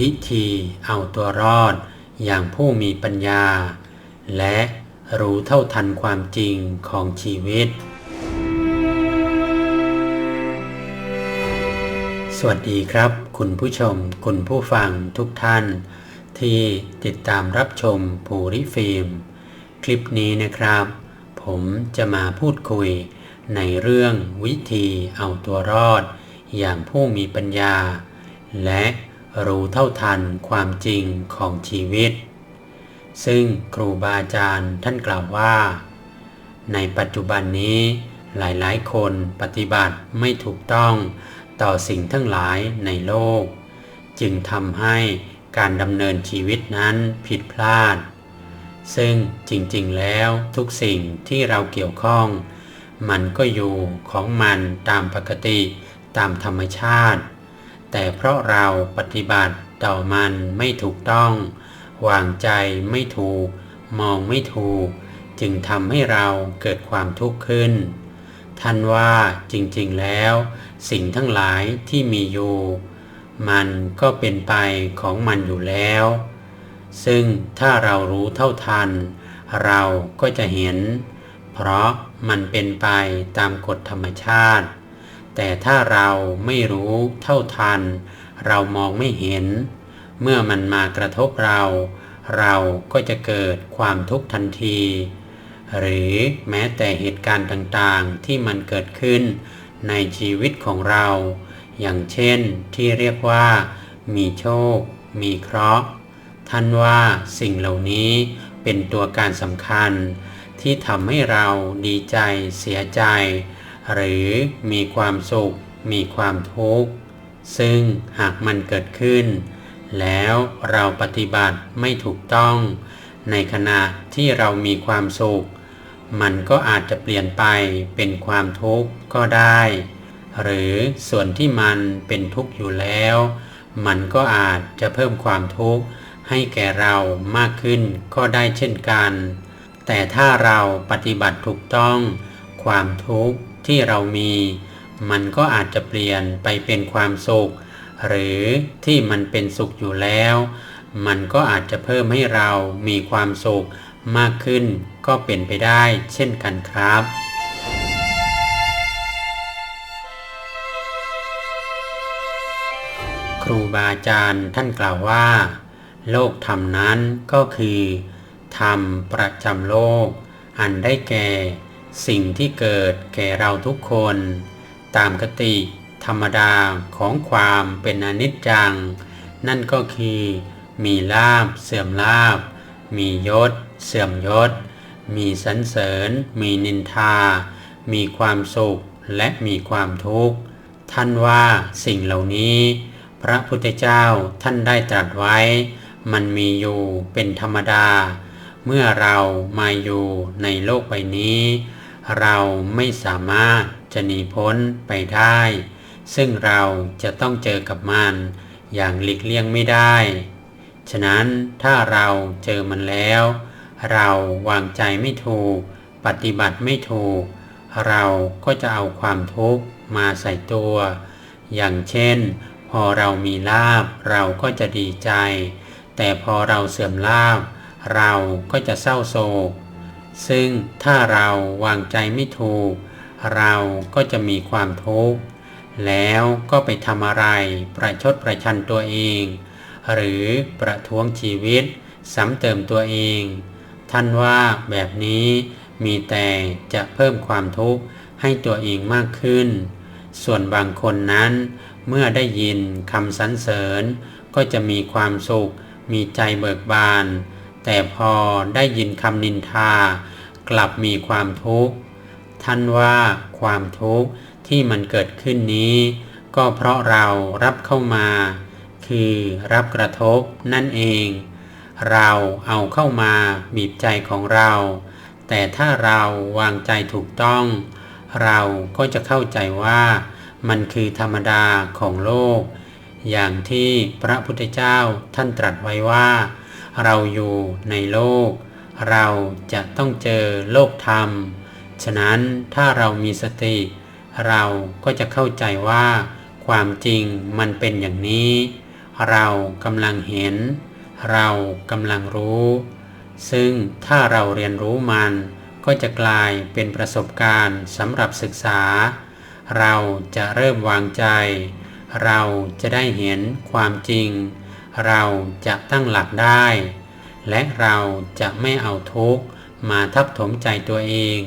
วิธีเอาตัวรอด อย่างผู้มีปัญญา และรู้เท่าทันความจริงของชีวิต สวัสดีครับ คุณผู้ชม คุณผู้ฟังทุกท่าน ที่ติดตามรับชมภูริฟิล์ม คลิปนี้นะครับ ผมจะมาพูดคุยในเรื่องวิธีเอาตัวรอด อย่างผู้มีปัญญา และ รู้เท่าทันความจริงของชีวิต ซึ่งครูบาอาจารย์ท่านกล่าวว่า ในปัจจุบันนี้หลายๆ คนปฏิบัติไม่ถูกต้องต่อสิ่งทั้งหลายในโลก จึงทำให้การดำเนินชีวิตนั้นผิดพลาด ซึ่งจริงๆแล้วทุกสิ่งที่เราเกี่ยวข้อง มันก็อยู่ของมันตามปกติตามธรรมชาติ แต่เพราะเราปฏิบัติต่อมันไม่ถูกต้อง วางใจไม่ถูก มองไม่ถูก จึงทำให้เราเกิดความทุกข์ขึ้น ท่านว่าจริงๆแล้ว สิ่งทั้งหลายที่มีอยู่ มันก็เป็นไปของมันอยู่แล้ว ซึ่งถ้าเรารู้เท่าทัน เราก็จะเห็น เพราะมันเป็นไปตามกฎธรรมชาติ แต่ถ้าเราไม่รู้เท่าทัน เรามองไม่เห็น เมื่อมันมากระทบเรา เราก็จะเกิดความทุกข์ทันที หรือแม้แต่เหตุการณ์ต่างๆที่มันเกิดขึ้นในชีวิตของเรา อย่างเช่นที่เรียกว่า มีโชค มีเคราะห์ ท่านว่าสิ่งเหล่านี้เป็นตัวการสำคัญ ที่ทำให้เราดีใจเสียใจ หรือมีความสุข มีความทุกข์ ซึ่งหากมันเกิดขึ้น แล้วเราปฏิบัติไม่ถูกต้อง ในขณะที่เรามีความสุข มันก็อาจจะเปลี่ยนไปเป็นความทุกข์ก็ได้ หรือส่วนที่มันเป็นทุกข์อยู่แล้ว มันก็อาจจะเพิ่มความทุกข์ให้แก่เรามากขึ้นก็ได้เช่นกัน แต่ถ้าเราปฏิบัติถูกต้อง ความทุกข์ ที่เรามี มันก็อาจจะเปลี่ยนไปเป็นความสุข หรือที่มันเป็นสุขอยู่แล้ว มันก็อาจจะเพิ่มให้เรามีความสุขมากขึ้นก็เป็นไปได้เช่นกันครับครูบาอาจารย์ท่านกล่าวว่า โลกธรรมนั้นก็คือ ธรรมประจำโลก อันได้แก่ สิ่งที่เกิดแก่เราทุกคน ตามคติธรรมดาของความเป็นอนิจจัง นั่นก็คือมีลาบเสื่อมลาบ มียศ เสื่อมยศ มีสรรเสริญ มีนินทา มีความสุขและมีความทุกข์ ท่านว่าสิ่งเหล่านี้ พระพุทธเจ้าท่านได้ตรัสไว้ มันมีอยู่เป็นธรรมดา เมื่อเรามาอยู่ในโลกใบนี้ เราไม่สามารถจะหนีพ้นไปได้ ซึ่งเราจะต้องเจอกับมันอย่างหลีกเลี่ยงไม่ได้ ฉะนั้นถ้าเราเจอมันแล้ว เราวางใจไม่ถูก ปฏิบัติไม่ถูก เราก็จะเอาความทุกข์มาใส่ตัว อย่างเช่น พอเรามีลาบเราก็จะดีใจ แต่พอเราเสื่อมลาบเราก็จะเศร้าโศก ซึ่งถ้าเราวางใจไม่ถูก เราก็จะมีความทุกข์แล้วก็ไปทำอะไรประชดประชันตัวเอง หรือประท้วงชีวิตซ้ำเติมตัวเอง ท่านว่าแบบนี้มีแต่จะเพิ่มความทุกข์ให้ตัวเองมากขึ้น ส่วนบางคนนั้น เมื่อได้ยินคำสรรเสริญ ก็จะมีความสุข มีใจเบิกบาน แต่พอได้ยินคำนินทา กลับมีความทุกข์ ท่านว่าความทุกข์ที่มันเกิดขึ้นนี้ ก็เพราะเรารับเข้ามา คือรับกระทบนั่นเอง เราเอาเข้ามาบีบใจของเรา แต่ถ้าเราวางใจถูกต้อง เราก็จะเข้าใจว่ามันคือธรรมดาของโลก อย่างที่พระพุทธเจ้าท่านตรัสไว้ว่า เราอยู่ในโลก เราจะต้องเจอโลกธรรม ฉะนั้นถ้าเรามีสติ เราก็จะเข้าใจว่า ความจริงมันเป็นอย่างนี้ เรากำลังเห็น เรากำลังรู้ ซึ่งถ้าเราเรียนรู้มัน ก็จะกลายเป็นประสบการณ์สำหรับศึกษา เราจะเริ่มวางใจ เราจะได้เห็นความจริง เราจะตั้งหลักได้ และเราจะไม่เอาทุกข์มาทับถมใจตัวเอง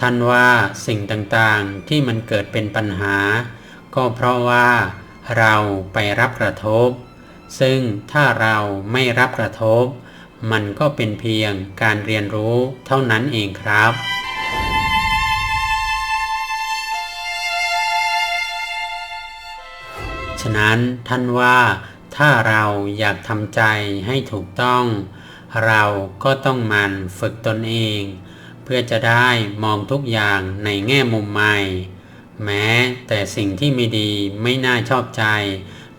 ท่านว่าสิ่งต่างๆที่มันเกิดเป็นปัญหา ก็เพราะว่าเราไปรับกระทบ ซึ่งถ้าเราไม่รับกระทบ มันก็เป็นเพียงการเรียนรู้เท่านั้นเองครับฉะนั้นท่านว่า ถ้าเราอยากทำใจให้ถูกต้อง เราก็ต้องมันฝึกตนเอง เพื่อจะได้มองทุกอย่างในแง่มุมใหม่ แม้แต่สิ่งที่ไม่ดีไม่น่าชอบใจ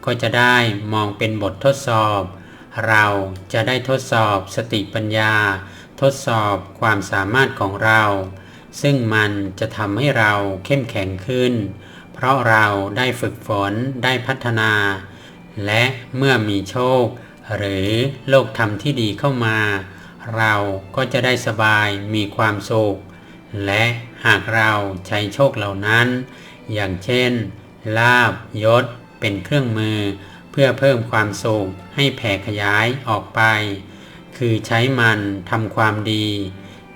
ก็จะได้มองเป็นบททดสอบ เราจะได้ทดสอบสติปัญญา ทดสอบความสามารถของเรา ซึ่งมันจะทำให้เราเข้มแข็งขึ้น เพราะเราได้ฝึกฝนได้พัฒนา และเมื่อมีโชค หรือโลกธรรมที่ดีเข้ามา เราก็จะได้สบายมีความสุข และหากเราใช้โชคเหล่านั้น อย่างเช่น ลาบยศเป็นเครื่องมือ เพื่อเพิ่มความสุขให้แผ่ขยายออกไป คือใช้มันทำความดี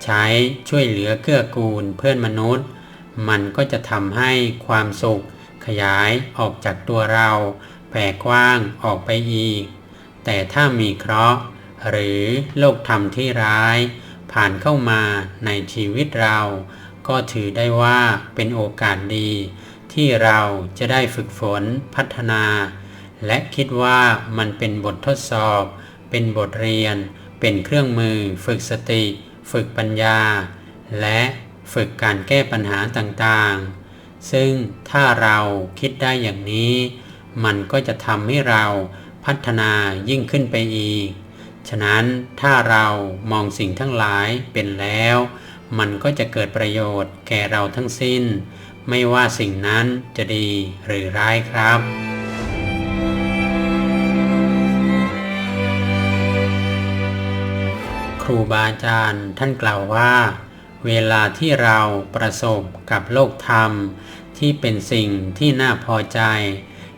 ใช้ช่วยเหลือเกื้อกูลเพื่อนมนุษย์ มันก็จะทำให้ความสุขขยายออกจากตัวเรา แผ่กว้างออกไปอีก แต่ถ้ามีเคราะห์ หรือโลกธรรมที่ร้าย ผ่านเข้ามาในชีวิตเรา ก็ถือได้ว่าเป็นโอกาสดี ที่เราจะได้ฝึกฝนพัฒนา และคิดว่ามันเป็นบททดสอบ เป็นบทเรียน เป็นเครื่องมือ ฝึกสติ ฝึกปัญญา และฝึกการแก้ปัญหาต่างๆ ซึ่งถ้าเราคิดได้อย่างนี้ มันก็จะทำให้เราพัฒนายิ่งขึ้นไปอีก ฉะนั้นถ้าเรามองสิ่งทั้งหลายเป็นแล้ว มันก็จะเกิดประโยชน์แก่เราทั้งสิ้น ไม่ว่าสิ่งนั้นจะดีหรือร้ายครับครูบาอาจารย์ท่านกล่าวว่า เวลาที่เราประสบกับโลกธรรม ที่เป็นสิ่งที่น่าพอใจ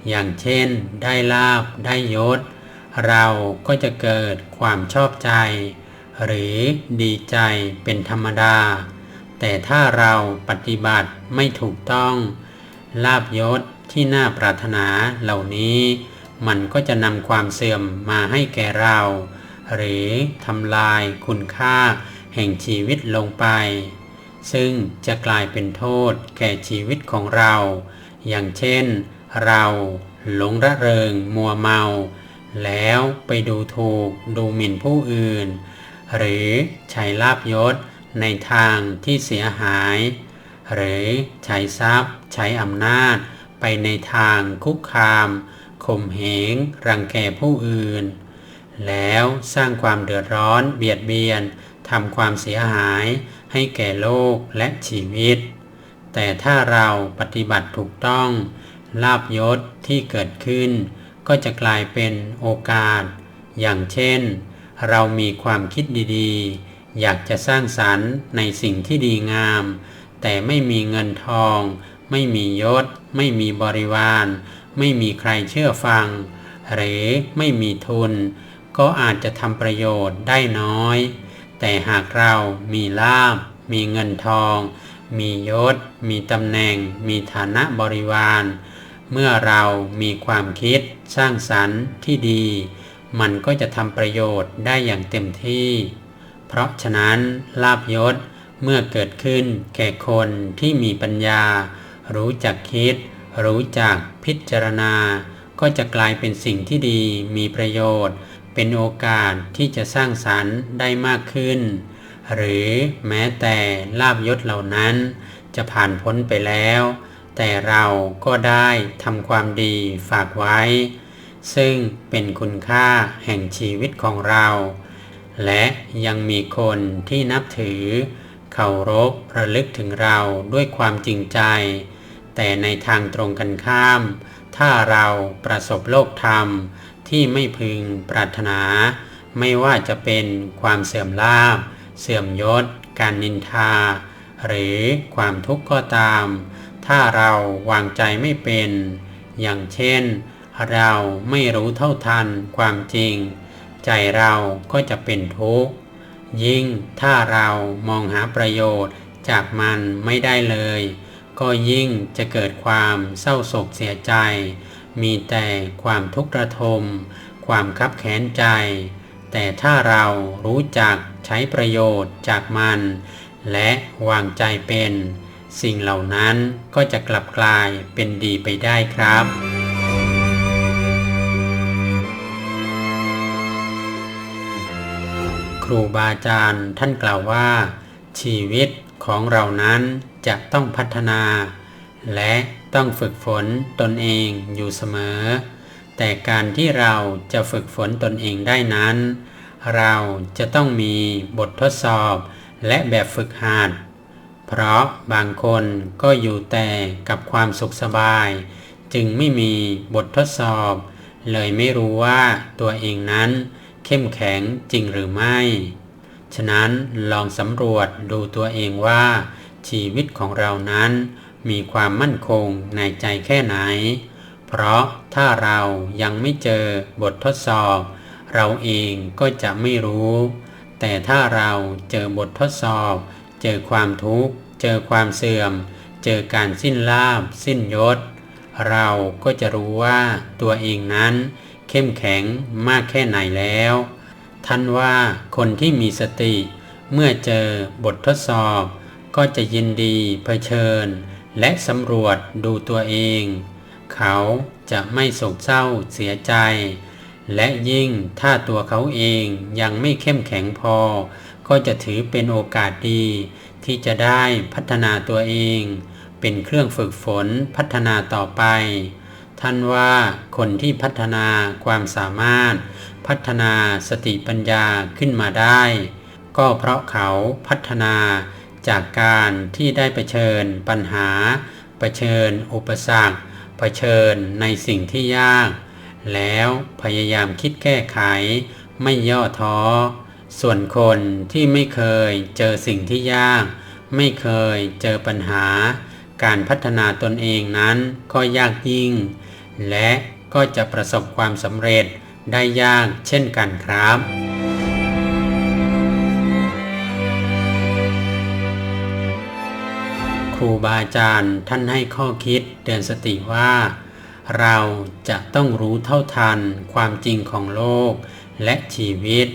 อย่างเช่น ได้ลาบได้ยศ เราก็จะเกิดความชอบใจ หรือดีใจเป็นธรรมดา แต่ถ้าเราปฏิบัติไม่ถูกต้อง ลาบยศที่น่าปรารถนาเหล่านี้ มันก็จะนำความเสื่อมมาให้แก่เรา หรือทำลายคุณค่าแห่งชีวิตลงไป ซึ่งจะกลายเป็นโทษแก่ชีวิตของเรา อย่างเช่น เราหลงระเริงมัวเมา แล้วไปดูถูกดูหมิ่นผู้อื่น หรือใช้ลาบยศในทางที่เสียหาย หรือใช้ทรัพย์ ใช้อำนาจ ไปในทางคุกคามข่มเหง รังแกผู้อื่น แล้วสร้างความเดือดร้อนเบียดเบียนทำความเสียหายให้แก่โลกและชีวิต แต่ถ้าเราปฏิบัติถูกต้อง ลาบยศที่เกิดขึ้น ก็จะกลายเป็นโอกาส อย่างเช่น เรามีความคิดดีๆ อยากจะสร้างสรรค์ในสิ่งที่ดีงาม แต่ไม่มีเงินทอง ไม่มียศ ไม่มีบริวาร ไม่มีใครเชื่อฟัง หรือไม่มีทุน ก็อาจจะทำประโยชน์ได้น้อย แต่หากเรามีลาบ มีเงินทองมียศ มีตำแหน่ง มีฐานะบริวาร เมื่อเรามีความคิดสร้างสรรค์ที่ดี มันก็จะทำประโยชน์ได้อย่างเต็มที่ เพราะฉะนั้นลาบยศเมื่อเกิดขึ้นแก่คนที่มีปัญญา รู้จักคิด รู้จักพิจารณา ก็จะกลายเป็นสิ่งที่ดีมีประโยชน์ เป็นโอกาสที่จะสร้างสรรค์ได้มากขึ้น หรือแม้แต่ลาบยศเหล่านั้น จะผ่านพ้นไปแล้ว แต่เราก็ได้ทำความดีฝากไว้ ซึ่งเป็นคุณค่าแห่งชีวิตของเรา และยังมีคนที่นับถือเคารพระลึกถึงเราด้วยความจริงใจ แต่ในทางตรงกันข้าม ถ้าเราประสบโลกธรรมที่ไม่พึงปรารถนา ไม่ว่าจะเป็นความเสื่อมลาภเสื่อมยศ การนินทา หรือความทุกข์ก็ตาม ถ้าเราวางใจไม่เป็น อย่างเช่น เราไม่รู้เท่าทันความจริง ใจเราก็จะเป็นทุกข์ ยิ่งถ้าเรามองหาประโยชน์จากมันไม่ได้เลย ก็ยิ่งจะเกิดความเศร้าโศกเสียใจ มีแต่ความทุกข์ระทม ความคับแค้นใจ แต่ถ้าเรารู้จักใช้ประโยชน์จากมัน และวางใจเป็น สิ่งเหล่านั้นก็จะกลับกลายเป็นดีไปได้ครับ ครูบาอาจารย์ท่านกล่าวว่า ชีวิตของเรานั้นจะต้องพัฒนา และต้องฝึกฝนตนเองอยู่เสมอ แต่การที่เราจะฝึกฝนตนเองได้นั้น เราจะต้องมีบททดสอบและแบบฝึกหัด เพราะบางคนก็อยู่แต่กับความสุขสบาย จึงไม่มีบททดสอบ เลยไม่รู้ว่าตัวเองนั้น เข้มแข็งจริงหรือไม่ ฉะนั้นลองสำรวจดูตัวเองว่า ชีวิตของเรานั้น มีความมั่นคงในใจแค่ไหน เพราะถ้าเรายังไม่เจอบททดสอบ เราเองก็จะไม่รู้ แต่ถ้าเราเจอบททดสอบเจอความทุกข์ เจอความเสื่อม เจอการสิ้นลาบ สิ้นยศ เราก็จะรู้ว่าตัวเองนั้น เข้มแข็งมากแค่ไหนแล้ว ท่านว่าคนที่มีสติ เมื่อเจอบททดสอบ ก็จะยินดีเผชิญ และสำรวจดูตัวเอง เขาจะไม่โศกเศร้าเสียใจ และยิ่งถ้าตัวเขาเองยังไม่เข้มแข็งพอ ก็จะถือเป็นโอกาสดี ที่จะได้พัฒนาตัวเอง เป็นเครื่องฝึกฝนพัฒนาต่อไป ท่านว่าคนที่พัฒนาความสามารถ พัฒนาสติปัญญาขึ้นมาได้ ก็เพราะเขาพัฒนาจากการที่ได้เผชิญปัญหา เผชิญอุปสรรค เผชิญในสิ่งที่ยาก แล้วพยายามคิดแก้ไข ไม่ย่อท้อ ส่วนคนที่ไม่เคยเจอสิ่งที่ยาก ไม่เคยเจอปัญหา การพัฒนาตนเองนั้นก็ยากยิ่ง และก็จะประสบความสำเร็จได้ยากเช่นกันครับครูบาอาจารย์ท่านให้ข้อคิดเตือนสติว่า เราจะต้องรู้เท่าทันความจริงของโลกและชีวิต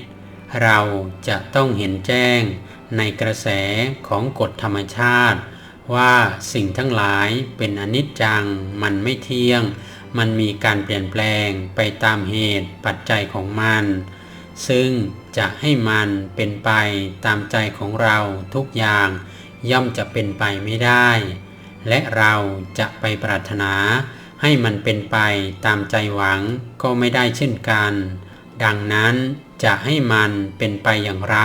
เราจะต้องเห็นแจ้งในกระแสของกฎธรรมชาติ ว่าสิ่งทั้งหลายเป็นอนิจจัง มันไม่เที่ยง มันมีการเปลี่ยนแปลงไปตามเหตุปัจจัยของมัน ซึ่งจะให้มันเป็นไปตามใจของเราทุกอย่างย่อมจะเป็นไปไม่ได้ และเราจะไปปรารถนา ให้มันเป็นไปตามใจหวังก็ไม่ได้เช่นกัน ดังนั้นจะให้มันเป็นไปอย่างไร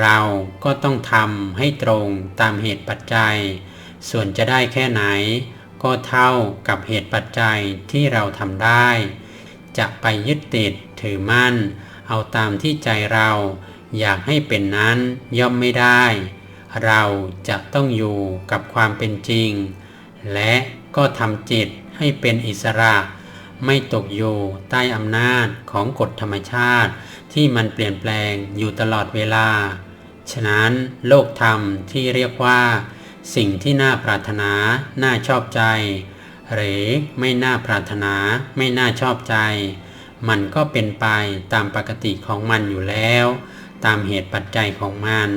เราก็ต้องทำให้ตรงตามเหตุปัจจัย ส่วนจะได้แค่ไหน ก็เท่ากับเหตุปัจจัยที่เราทำได้ จะไปยึดติดถือมั่น เอาตามที่ใจเรา อยากให้เป็นนั้นย่อมไม่ได้ เราจะต้องอยู่กับความเป็นจริง และก็ทำจิต ให้เป็นอิสระ ไม่ตกอยู่ใต้อำนาจของกฎธรรมชาติ ที่มันเปลี่ยนแปลงอยู่ตลอดเวลา ฉะนั้นโลกธรรมที่เรียกว่า สิ่งที่น่าปรารถนา น่าชอบใจ หรือไม่น่าปรารถนา ไม่น่าชอบใจ มันก็เป็นไปตามปกติของมันอยู่แล้ว ตามเหตุปัจจัยของมัน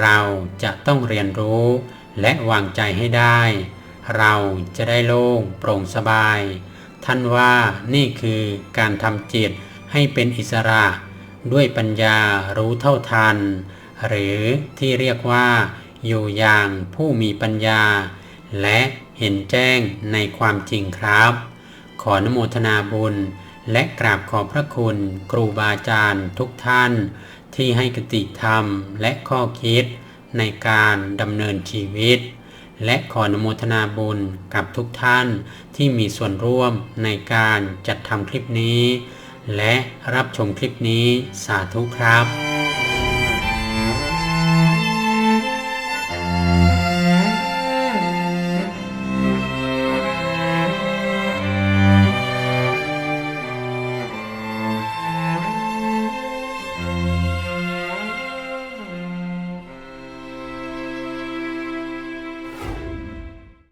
เราจะต้องเรียนรู้และวางใจให้ได้ เราจะได้โล่งโปร่งสบาย ท่านว่านี่คือการทำจิตให้เป็นอิสระ ด้วยปัญญารู้เท่าทัน หรือที่เรียกว่า อยู่อย่างผู้มีปัญญา และเห็นแจ้งในความจริงครับ ขอนโมทนาบุญ และกราบขอบพระคุณครูบาอาจารย์ทุกท่าน ที่ให้กติธรรมและข้อคิดในการดำเนินชีวิต และขออนุโมทนาบุญกับทุกท่านที่มีส่วนร่วมในการจัดทำคลิปนี้ และรับชมคลิปนี้สาธุครับ